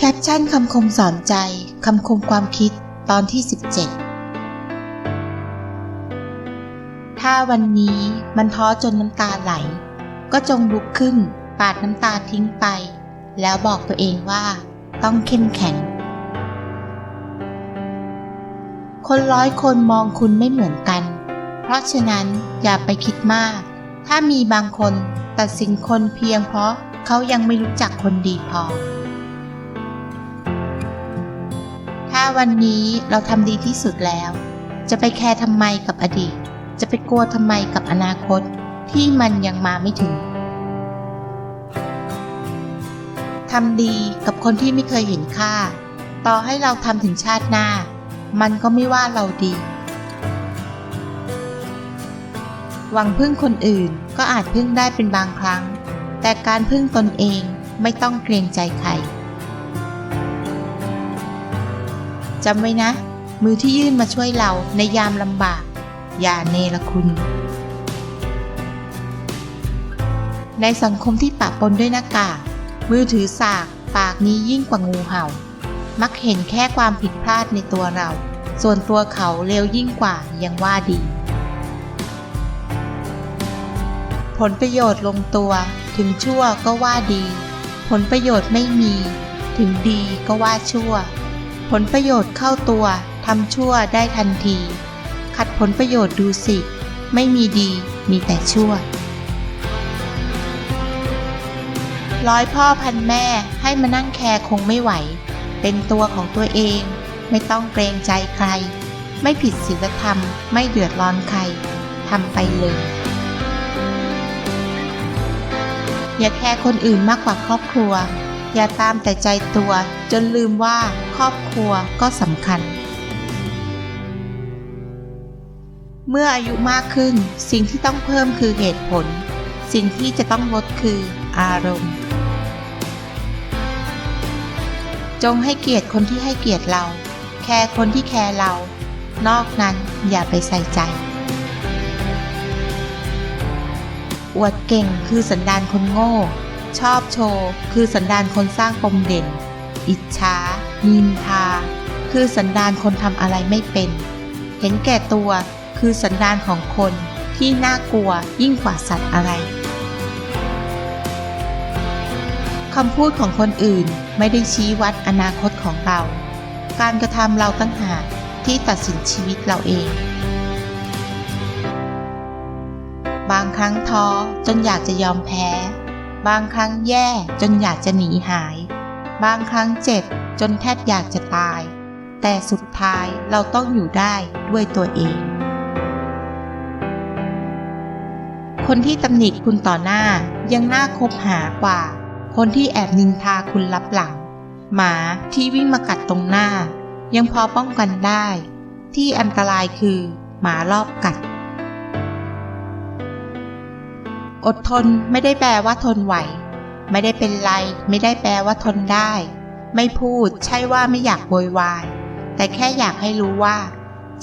แคปชั่นคำคมสอนใจ คำคมความคิดตอนที่ 17 ถ้าวันนี้มันท้อจนน้ำตาไหล ก็จงลุกขึ้น ปาดน้ำตาทิ้งไป แล้วบอกตัวเองว่า ต้องเข้มแข็ง คนร้อยคนมองคุณไม่เหมือนกัน เพราะฉะนั้นอย่าไปคิดมาก ถ้ามีบางคนตัดสินคนเพียงเพราะเขายังไม่รู้จักคนดีพอ ถ้าวันนี้เราทำดีที่สุดแล้ว จะไปแคร์ทำไมกับอดีต จะไปกลัวทำไมกับอนาคตที่มันยังมาไม่ถึงทำดีกับคนที่ไม่เคยเห็นค่า ต่อให้เราทำถึงชาติหน้า มันก็ไม่ว่าเราดี หวังพึ่งคนอื่นก็อาจพึ่งได้เป็นบางครั้ง แต่การพึ่งตนเองไม่ต้องเกรงใจใคร จำไว้นะ มือที่ยื่นมาช่วยเราในยามลำบาก อย่าเนรคุณ ในสังคมที่ปะปนด้วยหน้ากากมือถือสากปากนี้ยิ่งกว่างูเห่า มักเห็นแค่ความผิดพลาดในตัวเรา ส่วนตัวเขาเลวยิ่งกว่ายังว่าดี ผลประโยชน์ลงตัว ถึงชั่วก็ว่าดี ผลประโยชน์ไม่มี ถึงดีก็ว่าชั่ว ผลประโยชน์เข้าตัวทำชั่วได้ทันที ขัดผลประโยชน์ดูสิ ไม่มีดีมีแต่ชั่ว ร้อยพ่อพันแม่ให้มานั่งแคร์คงไม่ไหว เป็นตัวของตัวเอง ไม่ต้องเกรงใจใคร ไม่ผิดศีลธรรม ไม่เดือดร้อนใครทำไปเลย อย่าแคร์คนอื่นมากกว่าครอบครัว อย่าตามแต่ใจตัว จนลืมว่าครอบครัวก็สำคัญ เมื่ออายุมากขึ้น สิ่งที่ต้องเพิ่มคือเหตุผล สิ่งที่จะต้องลดคืออารมณ์ จงให้เกียรติคนที่ให้เกียรติเรา แคร์คนที่แคร์เรา นอกนั้นอย่าไปใส่ใจอวดเก่งคือสันดานคนโง่ ชอบโชว์ คือสันดานคนสร้างปมเด่น อิจฉานินทา คือสันดานคนทำอะไรไม่เป็น เห็นแก่ตัวคือสันดานของคนที่น่ากลัวยิ่งกว่าสัตว์อะไรคำพูดของคนอื่นไม่ได้ชี้วัดอนาคตของเรา การกระทำเราตั้งหากที่ตัดสินชีวิตเราเอง บางครั้งท้อจนอยากจะยอมแพ้ บางครั้งแย่จนอยากจะหนีหาย บางครั้งเจ็บจนแทบอยากจะตาย แต่สุดท้ายเราต้องอยู่ได้ด้วยตัวเอง คนที่ตำหนิคุณต่อหน้ายังน่าคบหากว่า คนที่แอบนินทาคุณลับหลัง หมาที่วิ่งมากัดตรงหน้า ยังพอป้องกันได้ ที่อันตรายคือหมารอบกัด อดทนไม่ได้แปลว่าทนไหว ไม่ได้เป็นไร ไม่ได้แปลว่าทนได้ ไม่พูดใช่ว่าไม่อยากโวยวาย แต่แค่อยากให้รู้ว่า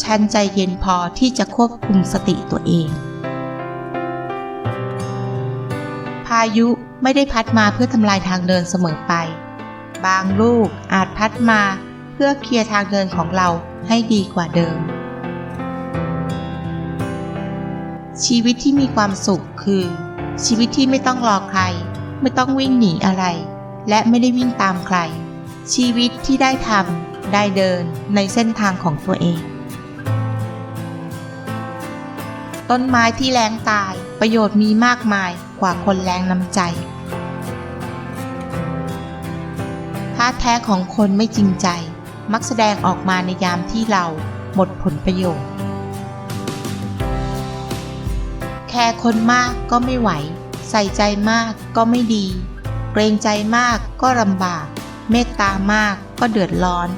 ฉันใจเย็นพอที่จะควบคุมสติตัวเอง พายุไม่ได้พัดมาเพื่อทำลายทางเดินเสมอไป บางลูกอาจพัดมาเพื่อเคลียร์ทางเดินของเราให้ดีกว่าเดิม ชีวิตที่มีความสุขคือ ชีวิตที่ไม่ต้องรอใคร ไม่ต้องวิ่งหนีอะไร และไม่ได้วิ่งตามใคร ชีวิตที่ได้ทำได้เดินในเส้นทางของตัวเอง ต้นไม้ที่แรงตายประโยชน์มีมากมายกว่าคนแรงน้ำใจท่าแท้ของคนไม่จริงใจ มักแสดงออกมาในยามที่เราหมดผลประโยชน์ แคร์คนมากก็ไม่ไหว ใส่ใจมากก็ไม่ดี เกรงใจมากก็ลำบาก เมตตามากก็เดือดร้อน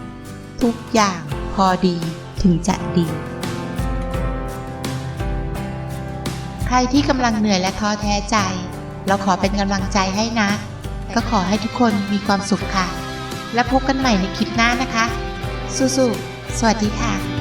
ทุกอย่างพอดีถึงจะดี ใครที่กำลังเหนื่อยและท้อแท้ใจ เราขอเป็นกำลังใจให้นะ ก็ขอให้ทุกคนมีความสุขค่ะ และพบกันใหม่ในคลิปหน้านะคะสู้ๆสวัสดีค่ะ